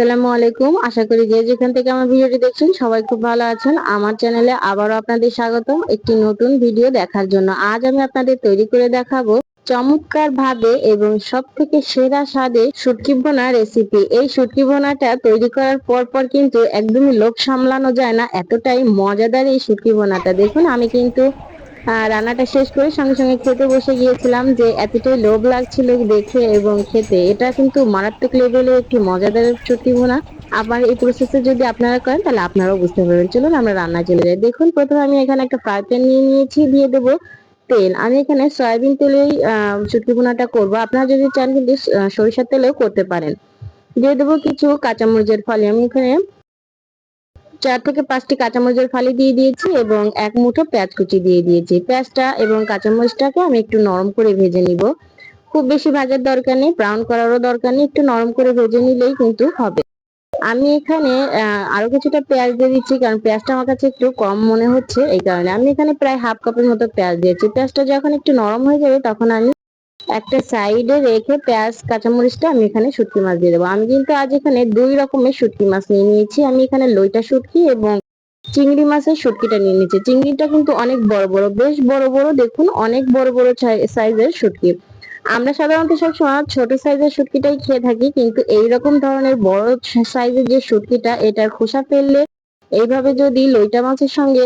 আসসালামু আলাইকুম। আশা করি যে যেখান থেকে আমার ভিডিওটি দেখছেন সবাই খুব ভালো আছেন। আমার চ্যানেলে আবারও আপনাদের স্বাগত একটি নতুন ভিডিও দেখার জন্য আজ আমি আপনাদের তৈরি করে দেখাবো চমৎকার ভাবে এবং সব থেকে সেরা স্বাদে শুটকি ভোনা রেসিপি এই শুটকি ভোনাটা তৈরি করার পর পর কিন্তু একদমই লোভ সামলানো যায় না। এতটাই মজাদার এই শুটকি ভোনাটা। দেখুন, আমি কিন্তু রান্নাটা শেষ করে সঙ্গে সঙ্গে খেতে বসে গিয়েছিলাম যে এতটাই লোভ লাগছিল দেখে এবং খেতে। এটা কিন্তু মারাত্মক লেভেলের একটি মজাদার শুটকি ভোনা। আবার এই প্রসেসে যদি আপনারা করেন, তাহলে আপনারাও বুঝতে পারবেন। চলুন আমরা রান্না চলে যাই। দেখুন, প্রথমে আমি এখানে একটা ফ্রাই প্যান নিয়ে নিয়েছি, দিয়ে দেবো তেল। আমি এখানে সয়াবিন তেলেই শুটকি ভুনাটা করব। আপনারা যদি চান কিন্তু সরিষার তেলেও করতে পারেন। দিয়ে দেবো কিছু কাঁচামরিচের ফলে। আমি এখানে চার থেকে পাঁচটি কাঁচামরিচের ফালি দিয়ে দিয়েছি এবং এক মুঠো পেঁয়াজ কুচি দিয়ে দিয়েছি। পেঁয়াজটা এবং কাঁচামরিচটাকে আমি একটু নরম করে ভেজে নিব। খুব বেশি ভাজার দরকার নেই ব্রাউন করারও দরকার নেই, একটু নরম করে ভেজে নিলেই কিন্তু হবে। আমি এখানে আরও কিছুটা পেঁয়াজ দিয়ে দিচ্ছি কারণ পেঁয়াজটা আমার কাছে একটু কম মনে হচ্ছে এই কারণে। আমি এখানে প্রায় হাফ কাপের মতো পেঁয়াজ দিয়েছি। পেঁয়াজটা যখন একটু নরম হয়ে যাবে তখন আমি একটা সাইডে রেখে পেঁয়াজ, কাঁচামরিচটা আমি এখানে শুটকি মাছ দিয়ে দেবো। আমি কিন্তু আজ এখানে দুই রকমের শুটকি মাছ নিয়ে নিয়েছি। আমি এখানে লইটা শুটকি এবং চিংড়ি মাছের শুটকিটা নিয়ে নিয়েছি। চিংড়িটা কিন্তু অনেক বড় বড়, বেশ বড় বড়, দেখুন, অনেক বড় বড় সাইজের শুটকি। আমরা সাধারণত সবসময় ছোট সাইজের শুটকিটাই খেয়ে থাকি, কিন্তু এই রকম ধরনের বড় সাইজের যে শুটকিটা, এটার খোসা ফেললে এইভাবে যদি লইটা মাছের সঙ্গে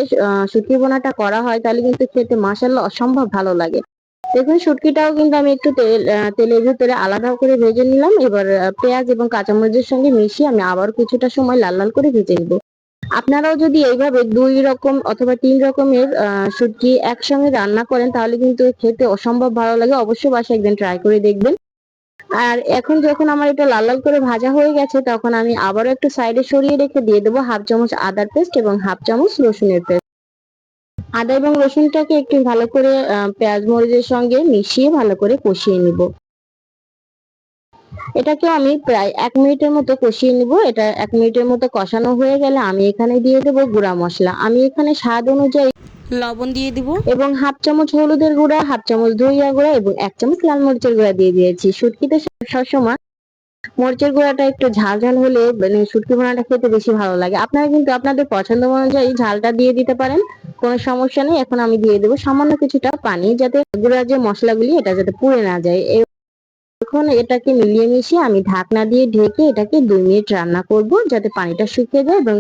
শুটকি বোনাটা করা হয়, তাহলে কিন্তু খেতে মাসাল্লাহ অসম্ভব ভালো লাগে। দেখুন, শুটকিটাও কিন্তু আমি একটু তেল তেলের ভিতরে আলাদা করে ভেজে নিলাম। এবার পেঁয়াজ এবং কাঁচামরিচের সঙ্গে মিশিয়ে আমি আবার কিছুটা সময় লাল লাল করে ভেজে নিব। আপনারাও যদি এইভাবে দুই রকম অথবা তিন রকমের শুটকি একসঙ্গে রান্না করেন, তাহলে কিন্তু খেতে অসম্ভব ভালো লাগে। অবশ্যই বাসায় একদিন ট্রাই করে দেখবেন। আর এখন যখন আমার এটা লাল লাল করে ভাজা হয়ে গেছে, তখন আমি আবারও একটু সাইডে সরিয়ে রেখে দিয়ে দেবো হাফ চামচ আদার পেস্ট এবং হাফ চামচ রসুনের পেস্ট আদা এবং রসুনটাকে একটু ভালো করে পেঁয়াজ মরিচের সঙ্গে মিশিয়ে ভালো করে কষিয়ে নিব। এটাকে আমি প্রায় এক মিনিটের মতো কষিয়ে নিব। এটা এক মিনিটের মতো কষানো হয়ে গেলে আমি এখানে দিয়ে দেবো গুঁড়া মশলা। আমি এখানে স্বাদ অনুযায়ী লবণ দিয়ে দিব। এবং হাফ চামচ হলুদের গুঁড়া হাফ চামচ ধইয়া গুঁড়া এবং এক চামচ লাল মরিচের গুঁড়া দিয়ে দিয়েছি। শুটকিতে সবসময় মরিচের গুঁড়াটা একটু ঝাল ঝাল হলে মানে শুটকি ভোনাটা খেতে বেশি ভালো লাগে। আপনারা কিন্তু আপনাদের পছন্দ অনুযায়ী ঝালটা দিয়ে দিতে পারেন, কোনো সমস্যা নেই। এখন আমি দিয়ে দেবো সামান্য কিছুটা পানি, যাতে গুঁড়া যে মশলাগুলি, এটা যাতে পুড়ে না যায়। এখন এটাকে মিলিয়ে মিশিয়ে আমি ঢাকনা দিয়ে ঢেকে এটাকে দুই মিনিট রান্না করব, যাতে পানিটা শুকিয়ে যায় এবং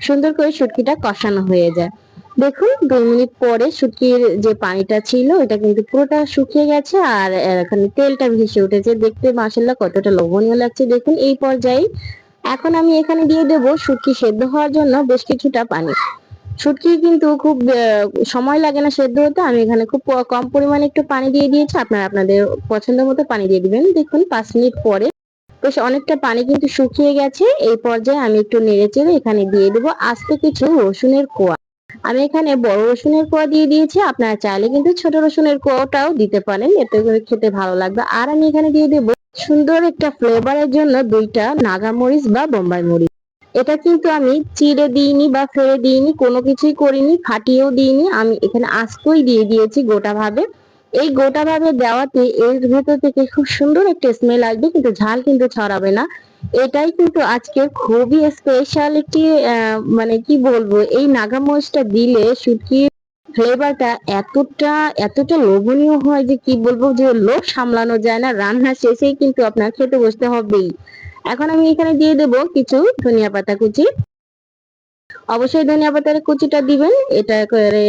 সুন্দর করে শুটকিটা কষানো হয়ে যায়। দেখুন দুই মিনিট পরে শুটকির যে পানিটা ছিল, এটা কিন্তু পুরোটা শুকিয়ে গেছে আর এখানে তেলটা ভেসে উঠেছে। দেখতে মাসাল্লাহ কতটা লোভনীয় লাগছে। দেখুন, এই পর্যায়ে এখন আমি এখানে দিয়ে দেব শুটকি সেদ্ধ হওয়ার জন্য বেশ কিছুটা পানি। শুটকি কিন্তু খুব সময় লাগে না সেদ্ধ হতে। আমি এখানে খুব কম পরিমাণে একটু পানি দিয়ে দিয়েছি। আপনারা আপনাদের পছন্দ মতো পানি দিয়ে দিবেন। দেখুন, পাঁচ মিনিট পরে বেশ অনেকটা পানি কিন্তু শুকিয়ে গেছে। এই পর্যায়ে আমি একটু নেড়ে চেড়ে এখানে দিয়ে দেবো আস্তে কিছু রসুনের কোয়া। আমি এখানে বড় রসুনের কোয়া দিয়ে দিয়েছি। আপনারা চাইলে কিন্তু ছোট রসুনের কোয়াটাও দিতে পারেন। এতে করে খেতে ভালো লাগবে। আর আমি এখানে দিয়ে দেবো সুন্দর একটা ফ্লেভারের জন্য দুইটা নাগা মরিচ বা বোম্বাই মরিচ। এটা কিন্তু আমি চিড়ে দিইনি বা ফেলে দিইনি, কোনো কিছুই করিনি, ফাটিয়েও দিইনি। আমি এখানে আস্তই দিয়ে দিয়েছি গোটা ভাবে এই গোটা ভাবে দেওয়াতে এর ভেতর থেকে খুব সুন্দর একটা স্মেল আসবে, কিন্তু ঝাল কিন্তু ছড়াবে না। এটাই কিন্তু আজকে খুবই স্পেশাল একটি মানে কি বলব, এই নাগা মরিচটা দিলে শুটকির ফ্লেভারটা এতটা এতটা লোভনীয় হয় যে কি বলব, যে লোভ সামলানো যায় না, রান্না শেষেই কিন্তু আপনার খেতে বসতে হবেই। এখন আমি এখানে দিয়ে দেব কিছু ধনিয়া পাতা কুচি। অবশ্যই ধনিয়া পাতার কুচিটা দিবেন। এটা করে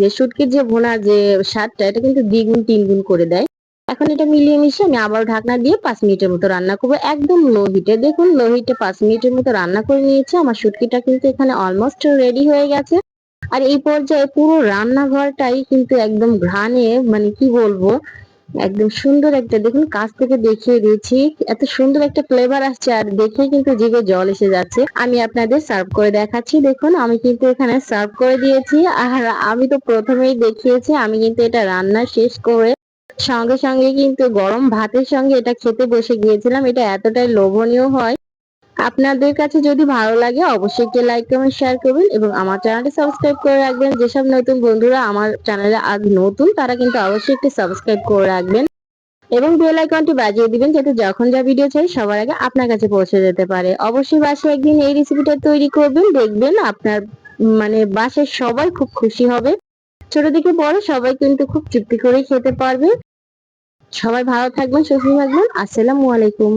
যে শুটকির যে ভুনা যে স্বাদটা, এটা কিন্তু দ্বিগুণ তিনগুণ করে দেয়। এখন এটা মিলিয়ে মিশিয়ে আমি আবার ঢাকনা দিয়ে পাঁচ মিনিটের মতো রান্না করব। একদম লো হিটে। দেখুন, লো হিটে পাঁচ মিনিটের মতো রান্না করে নিয়েছি। আমার শুটকিটা কিন্তু এখানে অলমোস্ট রেডি হয়ে গেছে। আর এই পর্যায়ে পুরো রান্নাঘরটাই কিন্তু একদম ঘ্রাণে মানে কি বলব একদম সুন্দর একটা, দেখুন কাছ থেকে দেখিয়ে দিয়েছি, এত সুন্দর একটা ফ্লেভার আসছে আর দেখে কিন্তু জিভে জল এসে যাচ্ছে। আমি আপনাদের সার্ভ করে দেখাচ্ছি, দেখুন আমি কিন্তু এখানে সার্ভ করে দিয়েছি, আর আমি তো প্রথমেই দেখিয়েছি, আমি কিন্তু এটা রান্না শেষ করে সঙ্গে সঙ্গে কিন্তু গরম ভাতের সঙ্গে এটা খেতে বসে গিয়েছিলাম, এটা এতটাই লোভনীয় হয়। আপনাদের কাছে যদি ভালো লাগে, অবশ্যই একটি লাইক কমেন্ট শেয়ার করবেন এবং আমার চ্যানেলটি সাবস্ক্রাইব করে রাখবেন। যেসব নতুন বন্ধুরা আমার চ্যানেলে আজ নতুন, তারা কিন্তু অবশ্যই একটি সাবস্ক্রাইব করে রাখবেন এবং বেল আইকনটি বাজিয়ে দিবেন যাতে যখন যা ভিডিও চাই, সবার আগে আপনার কাছে পৌঁছে যেতে পারে। অবশ্যই বাসায় একদিন এই রেসিপিটা তৈরি করবেন, দেখবেন আপনার মানে বাসায় সবাই খুব খুশি হবে। ছোট থেকে বড় সবাই কিন্তু খুব তৃপ্তি করেই খেতে পারবে। সবাই ভালো থাকবেন, সুস্থ থাকবেন। আসসালামু আলাইকুম।